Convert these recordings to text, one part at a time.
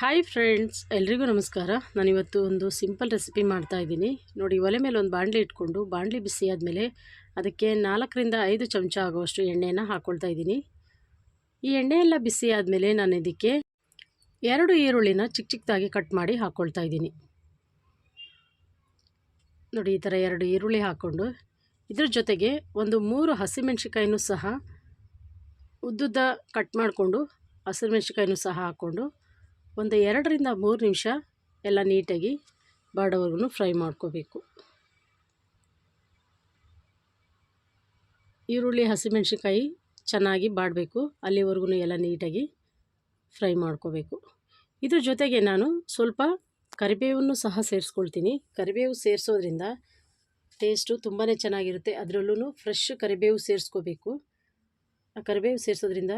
Hi friends ಎಲ್ರಿಗೂ ನಮಸ್ಕಾರ. ನಾನಿವತ್ತು ಒಂದು ಸಿಂಪಲ್ ರೆಸಿಪಿ ಮಾಡ್ತಾ ಇದ್ದೀನಿ. ನೋಡಿ, ಒಲೆ ಮೇಲೆ ಒಂದು ಬಾಣಲಿ ಇಟ್ಕೊಂಡು ಬಾಣಲಿ ಬಿಸಿ ಆದಮೇಲೆ ಅದಕ್ಕೆ ನಾಲ್ಕರಿಂದ ಐದು ಚಮಚ ಆಗುವಷ್ಟು ಎಣ್ಣೆಯನ್ನು ಹಾಕ್ಕೊಳ್ತಾ ಇದ್ದೀನಿ. ಈ ಎಣ್ಣೆ ಎಲ್ಲ ಬಿಸಿ ಆದಮೇಲೆ ನಾನು ಇದಕ್ಕೆ ಎರಡು ಈರುಳ್ಳಿನ ಚಿಕ್ಕ ಚಿಕ್ಕದಾಗಿ ಕಟ್ ಮಾಡಿ ಹಾಕ್ಕೊಳ್ತಾ ಇದ್ದೀನಿ. ನೋಡಿ, ಈ ಥರ ಎರಡು ಈರುಳ್ಳಿ ಹಾಕ್ಕೊಂಡು ಇದ್ರ ಜೊತೆಗೆ ಒಂದು ಮೂರು ಹಸಿಮೆಣ್ಸಿಕಾಯಿನೂ ಸಹ ಉದ್ದುದ್ದ ಕಟ್ ಮಾಡಿಕೊಂಡು ಹಸಿಮೆಣ್ಸಿಕಾಯಿನೂ ಸಹ ಹಾಕ್ಕೊಂಡು ಒಂದು ಎರಡರಿಂದ ಮೂರು ನಿಮಿಷ ಎಲ್ಲ ನೀಟಾಗಿ ಬಾಡೋವರೆಗೂ ಫ್ರೈ ಮಾಡ್ಕೋಬೇಕು. ಈರುಳ್ಳಿ, ಹಸಿಮೆಣ್ಸಿನ್ಕಾಯಿ ಚೆನ್ನಾಗಿ ಬಾಡಬೇಕು. ಅಲ್ಲಿವರೆಗೂ ಎಲ್ಲ ನೀಟಾಗಿ ಫ್ರೈ ಮಾಡ್ಕೋಬೇಕು. ಇದ್ರ ಜೊತೆಗೆ ನಾನು ಸ್ವಲ್ಪ ಕರಿಬೇವನ್ನು ಸಹ ಸೇರಿಸ್ಕೊಳ್ತೀನಿ. ಕರಿಬೇವು ಸೇರಿಸೋದ್ರಿಂದ ಟೇಸ್ಟು ತುಂಬಾ ಚೆನ್ನಾಗಿರುತ್ತೆ. ಅದರಲ್ಲೂ ಫ್ರೆಶ್ ಕರಿಬೇವು ಸೇರಿಸ್ಕೋಬೇಕು. ಆ ಕರಿಬೇವು ಸೇರಿಸೋದ್ರಿಂದ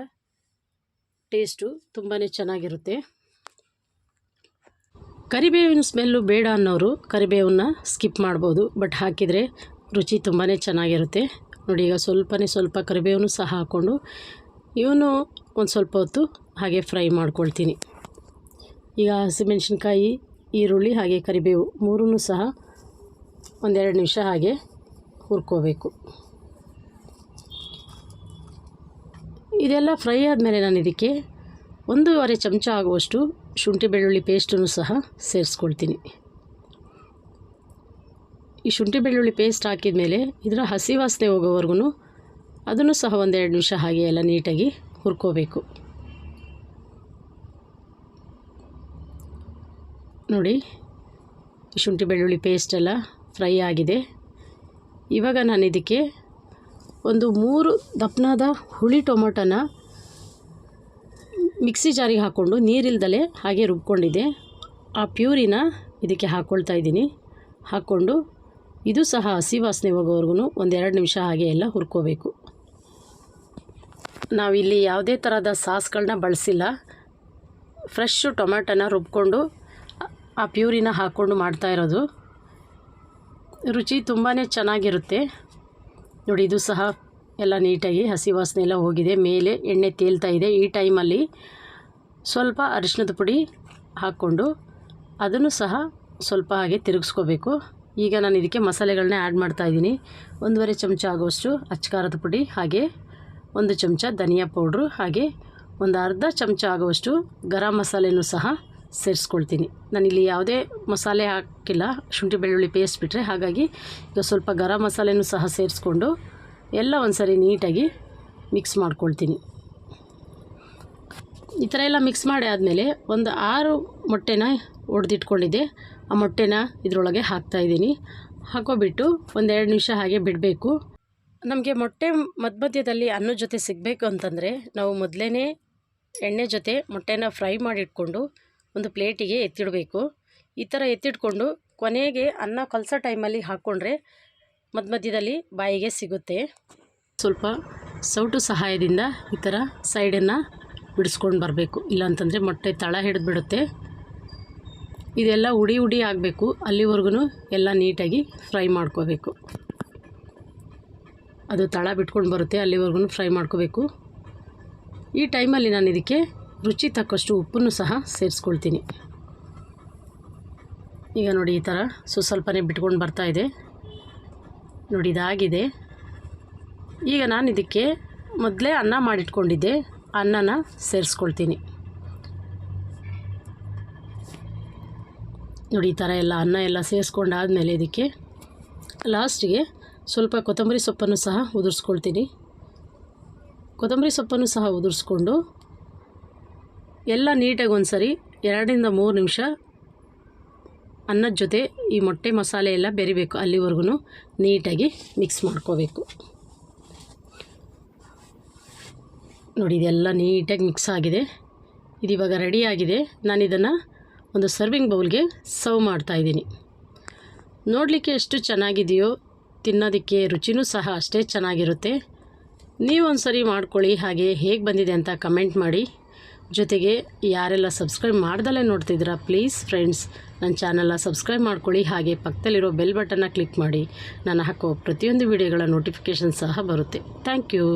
ಟೇಸ್ಟು ತುಂಬಾ ಚೆನ್ನಾಗಿರುತ್ತೆ. ಕರಿಬೇವಿನ ಸ್ಮೆಲ್ಲು ಬೇಡ ಅನ್ನೋರು ಕರಿಬೇವನ್ನ ಸ್ಕಿಪ್ ಮಾಡ್ಬೋದು, ಬಟ್ ಹಾಕಿದರೆ ರುಚಿ ತುಂಬಾ ಚೆನ್ನಾಗಿರುತ್ತೆ. ನೋಡಿ, ಈಗ ಸ್ವಲ್ಪನೇ ಸ್ವಲ್ಪ ಕರಿಬೇವನ್ನು ಸಹ ಹಾಕ್ಕೊಂಡು ಇವನು ಒಂದು ಸ್ವಲ್ಪ ಹೊತ್ತು ಹಾಗೆ ಫ್ರೈ ಮಾಡ್ಕೊಳ್ತೀನಿ. ಈಗ ಹಸಿಮೆಣ್ಸಿನ್ಕಾಯಿ, ಈರುಳ್ಳಿ ಹಾಗೆ ಕರಿಬೇವು ಮೂರೂ ಸಹ ಒಂದೆರಡು ನಿಮಿಷ ಹಾಗೆ ಹುರ್ಕೋಬೇಕು. ಇದೆಲ್ಲ ಫ್ರೈ ಆದಮೇಲೆ ನಾನು ಇದಕ್ಕೆ ಒಂದೂವರೆ ಚಮಚ ಆಗುವಷ್ಟು ಶುಂಠಿ ಬೆಳ್ಳುಳ್ಳಿ ಪೇಸ್ಟನ್ನು ಸಹ ಸೇರಿಸ್ಕೊಳ್ತೀನಿ. ಈ ಶುಂಠಿ ಬೆಳ್ಳುಳ್ಳಿ ಪೇಸ್ಟ್ ಹಾಕಿದ ಮೇಲೆ ಇದರ ಹಸಿ ವಾಸನೆ ಹೋಗೋವರೆಗೂ ಅದನ್ನು ಸಹ ಒಂದೆರಡು ನಿಮಿಷ ಹಾಗೆ ಎಲ್ಲ ನೀಟಾಗಿ ಹುರ್ಕೋಬೇಕು. ನೋಡಿ ಶುಂಠಿ ಬೆಳ್ಳುಳ್ಳಿ ಪೇಸ್ಟ್ ಎಲ್ಲ ಫ್ರೈ ಆಗಿದೆ. ಇವಾಗ ನಾನು ಇದಕ್ಕೆ ಒಂದು ಮೂರು ದಪ್ಪನಾದ ಹುಳಿ ಟೊಮೊಟೊನ ಮಿಕ್ಸಿ ಜಾರಿಗೆ ಹಾಕ್ಕೊಂಡು ನೀರಿಲ್ದಲೆ ಹಾಗೆ ರುಬ್ಕೊಂಡಿದ್ದೆ. ಆ ಪ್ಯೂರಿನ ಇದಕ್ಕೆ ಹಾಕ್ಕೊಳ್ತಾ ಇದ್ದೀನಿ. ಹಾಕ್ಕೊಂಡು ಇದು ಸಹ ಹಸಿ ವಾಸನೆ ಹೋಗೋವರೆಗೂ ಒಂದೆರಡು ನಿಮಿಷ ಹಾಗೆ ಎಲ್ಲ ಹುರ್ಕೋಬೇಕು. ನಾವಿಲ್ಲಿ ಯಾವುದೇ ಥರದ ಸಾಸ್ಗಳನ್ನ ಬಳಸಿಲ್ಲ. ಫ್ರೆಶ್ಶು ಟೊಮ್ಯಾಟೋನ ರುಬ್ಕೊಂಡು ಆ ಪ್ಯೂರಿನ ಹಾಕ್ಕೊಂಡು ಮಾಡ್ತಾ ಇರೋದು. ರುಚಿ ತುಂಬಾ ಚೆನ್ನಾಗಿರುತ್ತೆ. ನೋಡಿ, ಇದು ಸಹ ಎಲ್ಲ ನೀಟಾಗಿ ಹಸಿ ವಾಸನೆ ಎಲ್ಲ ಹೋಗಿದೆ. ಮೇಲೆ ಎಣ್ಣೆ ತೇಲ್ತಾ ಇದೆ. ಈ ಟೈಮಲ್ಲಿ ಸ್ವಲ್ಪ ಅರಿಶಿಣದ ಪುಡಿ ಹಾಕ್ಕೊಂಡು ಅದನ್ನು ಸಹ ಸ್ವಲ್ಪ ಹಾಗೆ ತಿರುಗಿಸ್ಕೋಬೇಕು. ಈಗ ನಾನು ಇದಕ್ಕೆ ಮಸಾಲೆಗಳನ್ನ ಆ್ಯಡ್ ಮಾಡ್ತಾಯಿದ್ದೀನಿ ಒಂದೂವರೆ ಚಮಚ ಆಗುವಷ್ಟು ಅಚ್ಚಕಾರದ ಪುಡಿ, ಹಾಗೆ ಒಂದು ಚಮಚ ಧನಿಯಾ ಪೌಡ್ರು, ಹಾಗೆ ಒಂದು ಅರ್ಧ ಚಮಚ ಆಗುವಷ್ಟು ಗರಂ ಮಸಾಲೆನೂ ಸಹ ಸೇರಿಸ್ಕೊಳ್ತೀನಿ. ನಾನಿಲ್ಲಿ ಯಾವುದೇ ಮಸಾಲೆ ಹಾಕಿಲ್ಲ. ಶುಂಠಿ ಬೆಳ್ಳುಳ್ಳಿ ಪೇಸ್ಟ್ ಬಿಟ್ಟರೆ ಹಾಗಾಗಿ ಈಗ ಸ್ವಲ್ಪ ಗರಂ ಮಸಾಲೆನೂ ಸಹ ಸೇರಿಸ್ಕೊಂಡು ಎಲ್ಲ ಒಂದು ಸರಿ ನೀಟಾಗಿ ಮಿಕ್ಸ್ ಮಾಡ್ಕೊಳ್ತೀನಿ. ಈ ಥರ ಎಲ್ಲ ಮಿಕ್ಸ್ ಮಾಡಿ ಆದಮೇಲೆ ಒಂದು ಆರು ಮೊಟ್ಟೆನ ಒಡೆದಿಟ್ಕೊಂಡಿದ್ದೆ. ಆ ಮೊಟ್ಟೆನ ಇದರೊಳಗೆ ಹಾಕ್ತಾಯಿದ್ದೀನಿ ಹಾಕೋಬಿಟ್ಟು ಒಂದೆರಡು ನಿಮಿಷ ಹಾಗೆ ಬಿಡಬೇಕು. ನಮಗೆ ಮೊಟ್ಟೆ ಮಧ್ಯ ಮಧ್ಯದಲ್ಲಿ ಅನ್ನದ ಜೊತೆ ಸಿಗಬೇಕು ಅಂತಂದರೆ ನಾವು ಮೊದಲೇ ಎಣ್ಣೆ ಜೊತೆ ಮೊಟ್ಟೆನ ಫ್ರೈ ಮಾಡಿಟ್ಕೊಂಡು ಒಂದು ಪ್ಲೇಟಿಗೆ ಎತ್ತಿಡಬೇಕು. ಈ ಥರ ಎತ್ತಿಟ್ಕೊಂಡು ಕೊನೆಗೆ ಅನ್ನ ಕಲಸೋ ಟೈಮಲ್ಲಿ ಹಾಕ್ಕೊಂಡ್ರೆ ಮಧ್ಯ ಮಧ್ಯದಲ್ಲಿ ಬಾಯಿಗೆ ಸಿಗುತ್ತೆ. ಸ್ವಲ್ಪ ಸೌಟು ಸಹಾಯದಿಂದ ಈ ಥರ ಸೈಡನ್ನು ಬಿಡಿಸ್ಕೊಂಡು ಬರಬೇಕು. ಇಲ್ಲಾಂತಂದರೆ ಮೊಟ್ಟೆ ತಳ ಹಿಡಿದ್ಬಿಡುತ್ತೆ. ಇದೆಲ್ಲ ಉಡಿ ಉಡಿ ಆಗಬೇಕು. ಅಲ್ಲಿವರೆಗೂ ಎಲ್ಲ ನೀಟಾಗಿ ಫ್ರೈ ಮಾಡ್ಕೋಬೇಕು. ಅದು ತಳ ಬಿಟ್ಕೊಂಡು ಬರುತ್ತೆ, ಅಲ್ಲಿವರೆಗೂ ಫ್ರೈ ಮಾಡ್ಕೋಬೇಕು. ಈ ಟೈಮಲ್ಲಿ ನಾನು ಇದಕ್ಕೆ ರುಚಿ ತಕ್ಕಷ್ಟು ಉಪ್ಪನ್ನು ಸಹ ಸೇರಿಸ್ಕೊಳ್ತೀನಿ. ಈಗ ನೋಡಿ ಈ ಥರ ಸ್ವಲ್ಪನೇ ಬಿಟ್ಕೊಂಡು ಬರ್ತಾಯಿದೆ ನೋಡಿ, ಇದಾಗಿದೆ. ಈಗ ನಾನು ಇದಕ್ಕೆ ಮೊದಲೇ ಅನ್ನ ಮಾಡಿಟ್ಕೊಂಡಿದ್ದೆ. ಅನ್ನನ ಸೇರಿಸ್ಕೊಳ್ತೀನಿ. ನೋಡಿ, ಈ ಥರ ಎಲ್ಲ ಅನ್ನ ಎಲ್ಲ ಸೇರಿಸ್ಕೊಂಡಾದಮೇಲೆ ಇದಕ್ಕೆ ಲಾಸ್ಟಿಗೆ ಸ್ವಲ್ಪ ಕೊತ್ತಂಬರಿ ಸೊಪ್ಪನ್ನು ಸಹ ಉದುರಿಸ್ಕೊಳ್ತೀನಿ. ಕೊತ್ತಂಬರಿ ಸೊಪ್ಪನ್ನು ಸಹ ಉದುರಿಸ್ಕೊಂಡು ಎಲ್ಲ ನೀಟಾಗಿ ಒಂದು ಸರಿ ಎರಡರಿಂದ ಮೂರು ನಿಮಿಷ ಅನ್ನದ ಜೊತೆ ಈ ಮೊಟ್ಟೆ ಮಸಾಲೆ ಎಲ್ಲ ಬೆರಿಬೇಕು ಅಲ್ಲಿವರೆಗೂ ನೀಟಾಗಿ ಮಿಕ್ಸ್ ಮಾಡ್ಕೋಬೇಕು. ನೋಡಿ, ಇದೆಲ್ಲ ನೀಟಾಗಿ ಮಿಕ್ಸ್ ಆಗಿದೆ. ಇದು ಇವಾಗ ರೆಡಿಯಾಗಿದೆ ನಾನು ಇದನ್ನು ಒಂದು ಸರ್ವಿಂಗ್ ಬೌಲ್ಗೆ ಸರ್ವ್ ಮಾಡ್ತಾಯಿದ್ದೀನಿ ನೋಡಲಿಕ್ಕೆ ಎಷ್ಟು ಚೆನ್ನಾಗಿದೆಯೋ, ತಿನ್ನೋದಕ್ಕೆ ರುಚಿನೂ ಸಹ ಅಷ್ಟೇ ಚೆನ್ನಾಗಿರುತ್ತೆ. ನೀವು ಒಂದು ಸರಿ ಮಾಡ್ಕೊಳ್ಳಿ, ಹಾಗೆ ಹೇಗೆ ಬಂದಿದೆ ಅಂತ ಕಮೆಂಟ್ ಮಾಡಿ. ಜೊತೆಗೆ ಯಾರೆಲ್ಲ ಸಬ್ಸ್ಕ್ರೈಬ್ ಮಾಡ್ದಲೇ ನೋಡ್ತಿದ್ದೀರಾ ಪ್ಲೀಸ್ ಫ್ರೆಂಡ್ಸ್ ನನ್ನ ಚಾನಲ್ನ ಸಬ್ಸ್ಕ್ರೈಬ್ ಮಾಡ್ಕೊಳ್ಳಿ. ಹಾಗೆ ಪಕ್ಕದಲ್ಲಿರೋ ಬೆಲ್ ಬಟನ್ನ ಕ್ಲಿಕ್ ಮಾಡಿ. ನಾನು ಹಾಕೋ ಪ್ರತಿಯೊಂದು ವಿಡಿಯೋಗಳ ನೋಟಿಫಿಕೇಷನ್ ಸಹ ಬರುತ್ತೆ. Thank you